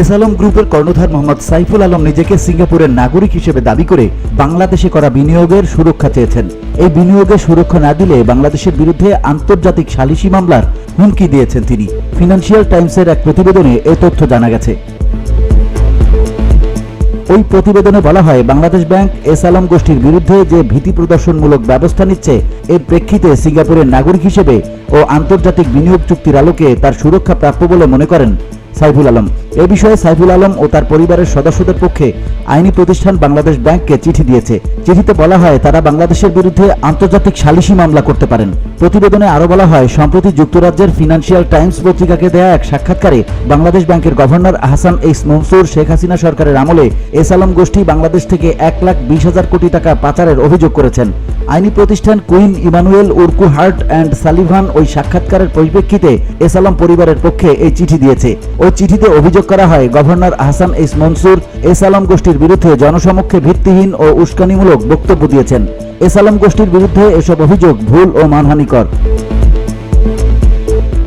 S Alam গ্রুপের কর্ণধার মোহাম্মদ সাইফুল আলম নিজেকে সিঙ্গাপুরের নাগরিক হিসেবে দাবি করে বাংলাদেশে করা বিনিয়োগের সুরক্ষা চেয়েছেন। এই বিনিয়োগের সুরক্ষা না দিলে বাংলাদেশের বিরুদ্ধে আন্তর্জাতিক সালিসি মামলার হুমকি দিয়েছেন তিনি। ফিনান্সিয়াল টাইমসের এক প্রতিবেদনে এ তথ্য জানা গেছে। ওই প্রতিবেদনে বলা হয়, বাংলাদেশ ব্যাংক এস আলম গোষ্ঠীর বিরুদ্ধে যে ভীতি প্রদর্শনমূলক ব্যবস্থা নিচ্ছে, এর প্রেক্ষিতে সিঙ্গাপুরের নাগরিক হিসেবে ও আন্তর্জাতিক বিনিয়োগ চুক্তির আলোকে তার সুরক্ষা প্রাপ্য বলে মনে করেন সাইফুল আলম। এ বিষয়ে সাইফুল আলম ও তার পরিবারের সদস্যদের পক্ষে আইনি প্রতিষ্ঠান বাংলাদেশ ব্যাংককে চিঠি দিয়েছে। চিঠিতে বলা হয়, তারা বাংলাদেশের বিরুদ্ধে আন্তর্জাতিক সালিসি মামলা করতে পারেন। প্রতিবেদনে আরও বলা হয়, সম্প্রতি যুক্তরাজ্যের ফিনান্সিয়াল টাইমস পত্রিকাকে দেয়া এক সাক্ষাৎকারে বাংলাদেশ ব্যাংকের গভর্নর আহসান এইস মনসুর, শেখ হাসিনা সরকারের আমলে এস আলম গোষ্ঠী বাংলাদেশ থেকে এক লাখ বিশ হাজার কোটি টাকা পাচারের অভিযোগ করেছেন। আইনি প্রতিষ্ঠান Quinn Emanuel Urquhart and Sullivan ওই সাক্ষাৎকারের পরিপ্রেক্ষিতে এস আলম পরিবারের পক্ষে এই চিঠি দিয়েছে। ওই চিঠিতে অভিযোগ করা হয়, গভর্নর আহসান এইস মনসুর এস আলম গোষ্ঠীর বিরুদ্ধে জনসমক্ষে ভিত্তিহীন ও উস্কানিমূলক বক্তব্য দিয়েছেন। এস আলম গোষ্ঠীর বিরুদ্ধে এসব অভিযোগ ভুল ও মানহানিকর।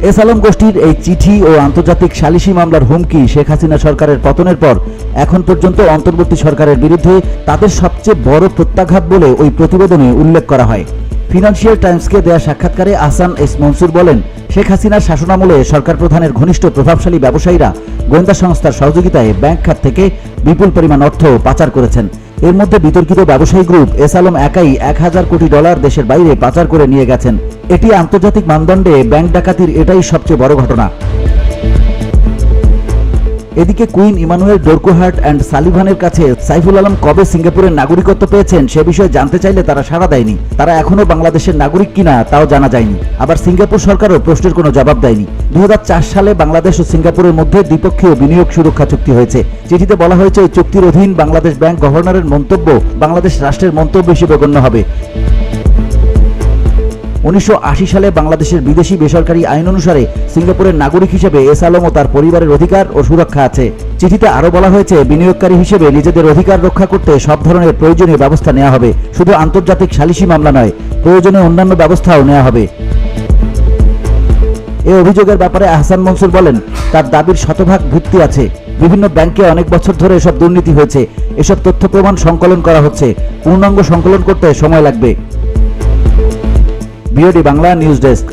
এস আলম গোষ্ঠীর এই চিঠি ও আন্তর্জাতিক সালিসি মামলার হুমকি শেখ হাসিনা সরকারের পতনের পর এখন পর্যন্ত অন্তর্বর্তী সরকারের বিরুদ্ধে তাদের সবচেয়ে বড় প্রত্যাঘাত বলে ওই প্রতিবেদনে উল্লেখ করা হয়। ফিনান্সিয়াল টাইমসকে দেয়া সাক্ষাৎকারে আসান এস মনসুর বলেন, শেখ হাসিনার শাসনামলে সরকার প্রধানের ঘনিষ্ঠ প্রভাবশালী ব্যবসায়ীরা গোয়েন্দা সংস্থার সহযোগিতায় ব্যাংক খাত থেকে বিপুল পরিমাণ অর্থ পাচার করেছেন। এর মধ্যে বিতর্কিত ব্যবসায়ী গ্রুপ এস আলম একাই এক হাজার কোটি ডলার দেশের বাইরে পাচার করে নিয়ে গেছেন। এটি আন্তর্জাতিক মানদণ্ডে ব্যাংক ডাকাতির এটাই সবচেয়ে বড় ঘটনা। এদিকে কুইন ইমানুয়েল ডোরকোহার্ট অ্যান্ড সালিভানের কাছে সাইফুল আলম কবে সিঙ্গাপুরের নাগরিকত্ব পেয়েছেন সে বিষয়ে জানতে চাইলে তারা সাড়া দেয়নি। তারা এখনও বাংলাদেশের নাগরিক কিনা তাও জানা যায়নি। আবার সিঙ্গাপুর সরকারও প্রশ্নের কোনো জবাব দেয়নি। দুই সালে বাংলাদেশ ও সিঙ্গাপুরের মধ্যে দ্বিপক্ষীয় বিনিয়োগ সুরক্ষা চুক্তি হয়েছে। চিঠিতে বলা হয়েছে, এই চুক্তির অধীন বাংলাদেশ ব্যাংক গভর্নরের মন্তব্য বাংলাদেশ রাষ্ট্রের মন্তব্য হিসেবে গণ্য হবে। উনিশশো আশি সালে বাংলাদেশের বিদেশি বেসরকারি আইন অনুসারে সিঙ্গাপুরের নাগরিক হিসেবে এস আলম ও তার পরিবারের অধিকার ও সুরক্ষা আছে। চিঠিতে আরও বলা হয়েছে, বিনিয়োগকারী হিসেবে নিজেদের অধিকার রক্ষা করতে সব ধরনের প্রয়োজনীয় ব্যবস্থা নেওয়া হবে। শুধু আন্তর্জাতিক সালিসি মামলা নয় প্রয়োজনে অন্যান্য ব্যবস্থাও নেওয়া হবে। এ অভিযোগের ব্যাপারে আহসান মনসুর বলেন, তার দাবির শতভাগ ভিত্তি আছে। বিভিন্ন ব্যাংকে অনেক বছর ধরে এসব দুর্নীতি হয়েছে। এসব তথ্য প্রমাণ সংকলন করা হচ্ছে। পূর্ণাঙ্গ সংকলন করতে সময় লাগবে। BOD Bangla news desk.